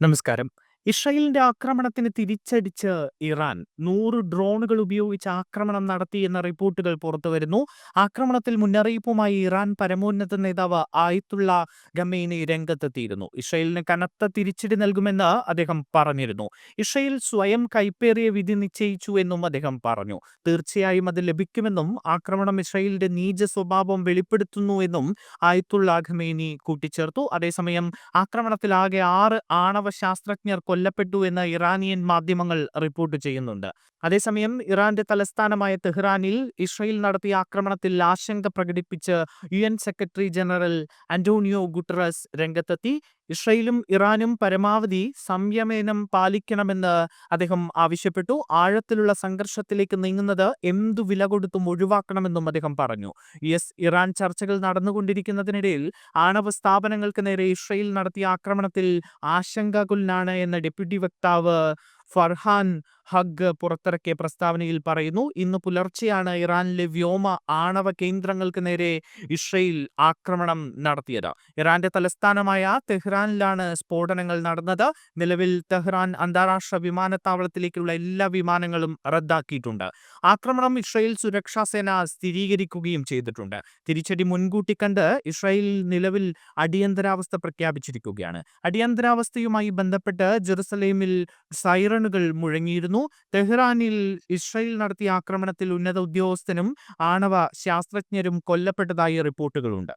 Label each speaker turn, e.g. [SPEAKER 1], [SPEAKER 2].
[SPEAKER 1] നമസ്കാരം. ഇസ്രായേലിന്റെ ആക്രമണത്തിന് തിരിച്ചടിച്ച് ഇറാൻ നൂറ് ഡ്രോണുകൾ ഉപയോഗിച്ച് ആക്രമണം നടത്തി എന്ന റിപ്പോർട്ടുകൾ പുറത്തുവരുന്നു. ആക്രമണത്തിൽ മുന്നറിയിപ്പുമായി ഇറാൻ പരമോന്നത നേതാവ് ആയിത്തുള്ള ഖമേനി രംഗത്തെത്തിയിരുന്നു. ഇസ്രയേലിന് കനത്ത തിരിച്ചടി നൽകുമെന്ന് അദ്ദേഹം പറഞ്ഞിരുന്നു. ഇസ്രയേൽ സ്വയം കൈപ്പേറിയ വിധി നിശ്ചയിച്ചു എന്നും അദ്ദേഹം പറഞ്ഞു. തീർച്ചയായും അത് ലഭിക്കുമെന്നും ആക്രമണം ഇസ്രയേലിന്റെ നീച സ്വഭാവം വെളിപ്പെടുത്തുന്നു എന്നും ആയിത്തുള്ള ഖമേനി കൂട്ടിച്ചേർത്തു. അതേസമയം ആക്രമണത്തിൽ ആകെ ആറ് ആണവ ശാസ്ത്രജ്ഞർ കൊല്ലപ്പെട്ടു എന്ന് ഇറാനിയൻ മാധ്യമങ്ങൾ റിപ്പോർട്ട് ചെയ്യുന്നുണ്ട്. അതേസമയം ഇറാന്റെ തലസ്ഥാനമായ തെഹ്റാനിൽ ഇസ്രയേൽ നടത്തിയ ആക്രമണത്തിൽ ആശങ്ക പ്രകടിപ്പിച്ച് UN secretary general Antonio Guterres രംഗത്തെത്തി. ഇസ്രായേലും ഇറാനും പരമാവധി സംയമനം പാലിക്കണമെന്ന് അദ്ദേഹം ആവശ്യപ്പെട്ടു. ആഴത്തിലുള്ള സംഘർഷത്തിലേക്ക് നീങ്ങുന്നത് എന്തു വില കൊടുത്തും ഒഴിവാക്കണമെന്നും അദ്ദേഹം പറഞ്ഞു. യെസ് ഇറാൻ ചർച്ചകൾ നടന്നുകൊണ്ടിരിക്കുന്നതിനിടയിൽ ആണവ സ്ഥാപനങ്ങൾക്ക് നേരെ ഇസ്രയേൽ നടത്തിയ ആക്രമണത്തിൽ ആശങ്കകുലനാണ് എന്ന ഡെപ്യൂട്ടി വക്താവ് ഫർഹാൻ ഹഗ് പുറത്തിറക്കിയ പ്രസ്താവനയിൽ പറയുന്നു. ഇന്ന് പുലർച്ചെയാണ് ഇറാനിലെ വ്യോമ ആണവ കേന്ദ്രങ്ങൾക്ക് നേരെ ഇസ്രായേൽ ആക്രമണം നടത്തിയത്. ഇറാന്റെ തലസ്ഥാനമായ തെഹ്റാനിലാണ് സ്ഫോടനങ്ങൾ നടന്നത്. നിലവിൽ തെഹ്റാൻ അന്താരാഷ്ട്ര വിമാനത്താവളത്തിലേക്കുള്ള എല്ലാ വിമാനങ്ങളും റദ്ദാക്കിയിട്ടുണ്ട്. ആക്രമണം ഇസ്രയേൽ സുരക്ഷാ സേന സ്ഥിരീകരിക്കുകയും ചെയ്തിട്ടുണ്ട്. തിരിച്ചടി മുൻകൂട്ടി കണ്ട് ഇസ്രായേൽ നിലവിൽ അടിയന്തരാവസ്ഥ പ്രഖ്യാപിച്ചിരിക്കുകയാണ്. അടിയന്തരാവസ്ഥയുമായി ബന്ധപ്പെട്ട് ജെറുസലേമിൽ സൈറണുകൾ മുഴങ്ങിയിരുന്നു. തെഹ്റാനിൽ ഇസ്രയേൽ നടത്തിയ ആക്രമണത്തിൽ ഉന്നത ഉദ്യോഗസ്ഥനും ആണവ ശാസ്ത്രജ്ഞരും കൊല്ലപ്പെട്ടതായി റിപ്പോർട്ടുകളുണ്ട്.